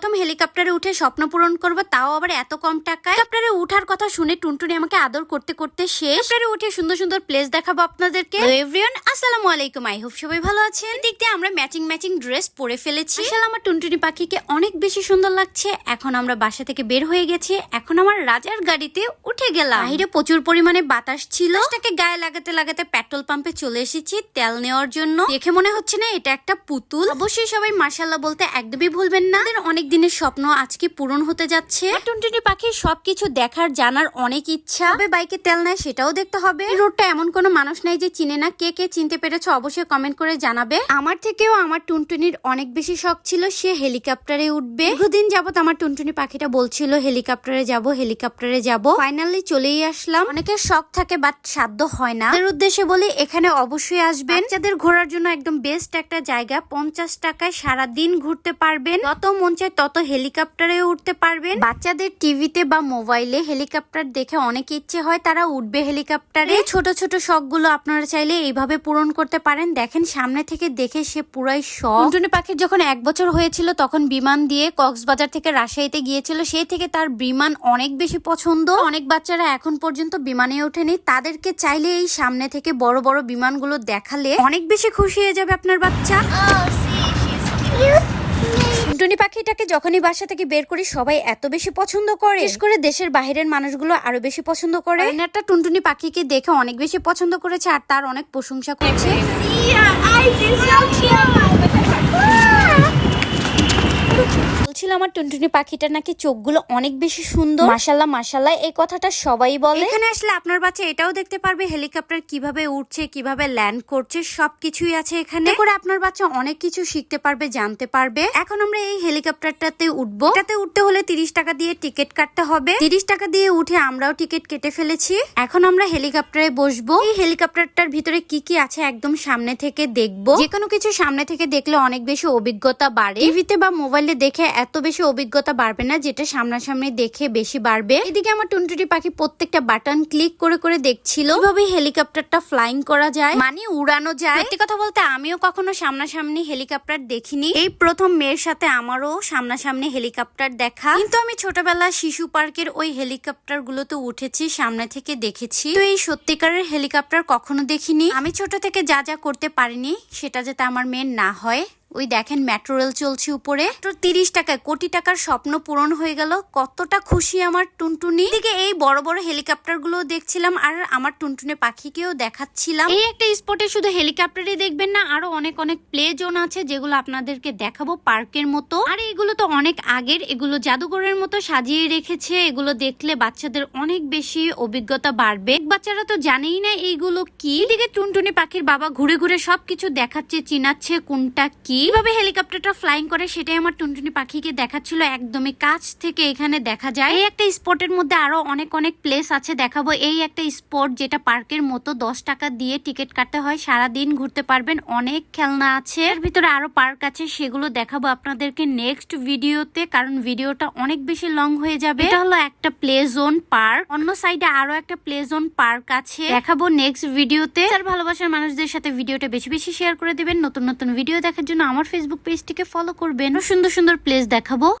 প্রথম হেলিকপ্টারে উঠে স্বপ্ন পূরণ করব, তাও আবার এত কম টাকায়? হেলিকপ্টারে উঠার কথা শুনে টুনটুনি আমাকে আদর করতে করতে শেষ। উঠে সুন্দর সুন্দর প্লেস দেখাবো আপনাদেরকে। এভরিওয়ান আসসালামু আলাইকুম। আই হোপ সবাই ভালো আছেন। দিক দিয়ে আমরা ম্যাচিং ম্যাচিং ড্রেস পরে ফেলেছি। আসলে আমার টুনটুনি পাখিকে অনেক বেশি সুন্দর লাগছে। এখন আমরা বাসা থেকে বের হয়ে গেছি। এখন আমার রাজার গাড়িতে উঠে গেলাম। বাইরে প্রচুর পরিমাণে বাতাস ছিল। তাকে গায়ে লাগাতে লাগাতে পেট্রোল পাম্পে চলে এসেছি তেল নেওয়ার জন্য। দেখে মনে হচ্ছে না এটা একটা পুতুল। অবশ্যই সবাই মার্শাল্লাহ বলতে একদমই ভুলবেন না। অনেক দিনের স্বপ্ন আজকে পূরণ হতে যাচ্ছে? টুনটুনি পাখির সবকিছু দেখার জানার অনেক ইচ্ছা। তবে বাইকে তেল নেয় সেটাও দেখতে হবে। রোডটা এমন কোনো মানুষ নাই যে চিনে না। কে কে চিনতে পেরেছ অবশ্যই কমেন্ট করে জানাবে। আমার থেকেও আমার টুনটুনির অনেক বেশি শখ ছিল সে হেলিকপ্টারে উঠবে। দীর্ঘদিন যাবত আমার টুনটুনি পাখিটা বলছিল হেলিকপ্টারে যাব হেলিকপ্টারে যাব। ফাইনালি চলেই আসলাম। অনেকের শখ থাকে বাট সাধ্য হয় না। এর উদ্দেশ্যে বলি এখানে অবশ্যই আসবেন। যাদের ঘোরার জন্য একদম বেস্ট একটা জায়গা পঞ্চাশ টাকায় সারা দিন ঘুরতে পারবেন। যত মন চায় তত হেলিকপ্টারে উঠতে পারবেন। বাচ্চাদের টিভিতে বা মোবাইলে হেলিকপ্টার দেখে অনেক ইচ্ছে হয় তারা উঠবে হেলিকপ্টারে। ছোট ছোট শখগুলো আপনারা চাইলে এইভাবে পূরণ করতে পারেন। দেখেন, সামনে থেকে দেখে সে পুরাই শখ। টুনটুনি পাখির যখন এক বছর হয়েছিল, তখন বিমান দিয়ে কক্সবাজার থেকে রাজশাহীতে গিয়েছিল। সেই থেকে তার বিমান অনেক বেশি পছন্দ। অনেক বাচ্চারা এখন পর্যন্ত বিমানে ওঠেনি। তাদেরকে চাইলে এই সামনে থেকে বড় বড় বিমানগুলো দেখালে অনেক বেশি খুশি হয়ে যাবে আপনার বাচ্চা। টুনটুনি পাখিটাকে যখনই বাসা থেকে বের করি সবাই এত বেশি পছন্দ করে। বিশেষ করে দেশের বাহিরের মানুষগুলো আরও বেশি পছন্দ করে। একটা টুনটুনি পাখিকে দেখে অনেক বেশি পছন্দ করেছে আর তার অনেক প্রশংসা করছে। বলছিল আমার টুনটুনি পাখিটা নাকি চোখগুলো অনেক বেশি সুন্দর। মাশাল্লাহ মাশাল্লাহ এই কথাটা সবাই বলে। এখানে আসলে আপনার বাচ্চা এটাও দেখতে পারবে, হেলিকপ্টার কীভাবে উঠছে কীভাবে ল্যান্ড করছে, সবকিছুই আছে এখানে। করে আপনার বাচ্চা অনেক কিছু শিখতে পারবে, জানতে পারবে। এখন আমরা এই হেলিকপ্টারটাতে উঠবো। এটাতে উঠতে হলে তিরিশ টাকা দিয়ে টিকিট কাটতে হবে। তিরিশ টাকা দিয়ে উঠে আমরাও টিকিট কেটে ফেলেছি। এখন আমরা হেলিকপ্টারে বসবো। এই হেলিকপ্টারটার ভিতরে কি কি আছে একদম সামনে থেকে দেখব। যে কোনো কিছু সামনে থেকে দেখলে অনেক বেশি অভিজ্ঞতা বাড়ে। টিভিতে বা মোবাইলে দেখে এত বেশি অভিজ্ঞতা বাড়বে না যেটা সামনাসামনি দেখে বেশি বাড়বে। এদিকে আমার টুনটুনি পাখি প্রত্যেকটা বাটন ক্লিক করে করে দেখছিল। কীভাবে হেলিকপ্টারটা ফ্লাইং করা যায় মানে উড়ানো যায়। সত্যি কথা বলতে আমিও কখনো সামনাসামনি হেলিকপ্টার দেখিনি। এই প্রথম মেয়ের সাথে আমারও সামনাসামনি হেলিকপ্টার দেখা। কিন্তু আমি ছোটবেলা শিশু পার্কের ওই হেলিকপ্টার গুলোতে উঠেছি, সামনে থেকে দেখেছি। তো এই সত্যিকারের হেলিকপ্টার কখনো দেখিনি। আমি ছোট থেকে যা যা করতে পারিনি, সেটা যাতে আমার মেয়ের না হয়। ওই দেখেন মেট্রো রেল চলছে উপরে। তো তিরিশ টাকায়, কোটি টাকার স্বপ্ন পূরণ হয়ে গেল। কতটা খুশি আমার টুনটুনি। দিকে এই বড় বড় হেলিকপ্টারগুলো দেখছিলাম আর আমার টুনটুনে পাখিকেও দেখাচ্ছিলাম। এই একটা স্পটে শুধু হেলিকপ্টারই দেখবেন না, আরও অনেক অনেক প্লে জোন আছে যেগুলো আপনাদেরকে দেখাবো পার্কের মতো। আর এগুলো তো অনেক আগের, এগুলো জাদুঘরের মতো সাজিয়ে রেখেছে। এগুলো দেখলে বাচ্চাদের অনেক বেশি অভিজ্ঞতা বাড়বে। বাচ্চারা তো জানেই না এইগুলো কি। এদিকে টুনটুনি পাখির বাবা ঘুরে ঘুরে সবকিছু দেখাচ্ছে, চিনাচ্ছে কোনটা কি। কীভাবে হেলিকপ্টারটা ফ্লাইং করে, সেটাই আমার টুনটুনি পাখিকে দেখাচ্ছিল। একদমই কাছ থেকে এখানে দেখা যায়। এই একটা স্পটের মধ্যে আরও অনেক অনেক প্লেস আছে। দেখাবো এই একটা স্পট যেটা পার্কের মতো দশ টাকা দিয়ে টিকিট কাটতে হয়। সারা দিন ঘুরতে পারবেন, অনেক খেলনা আছে। এর ভিতরে আরও পার্ক আছে, সেগুলো দেখাবো আপনাদেরকে নেক্সট ভিডিওতে কারণ ভিডিওটা অনেক বেশি লং হয়ে যাবে। এটা হলো একটা প্লে জোন পার্ক অন্য সাইডে আরও একটা প্লে জোন পার্ক আছে। দেখাবো নেক্সট ভিডিওতে তার ভালোবাসার মানুষদের সাথে ভিডিওটা বেশি বেশি শেয়ার করে দিবেন। নতুন নতুন ভিডিও দেখার জন্য আমার ফেসবুক পেজটিকে ফলো করবেন। সুন্দর সুন্দর প্লেস দেখাবো।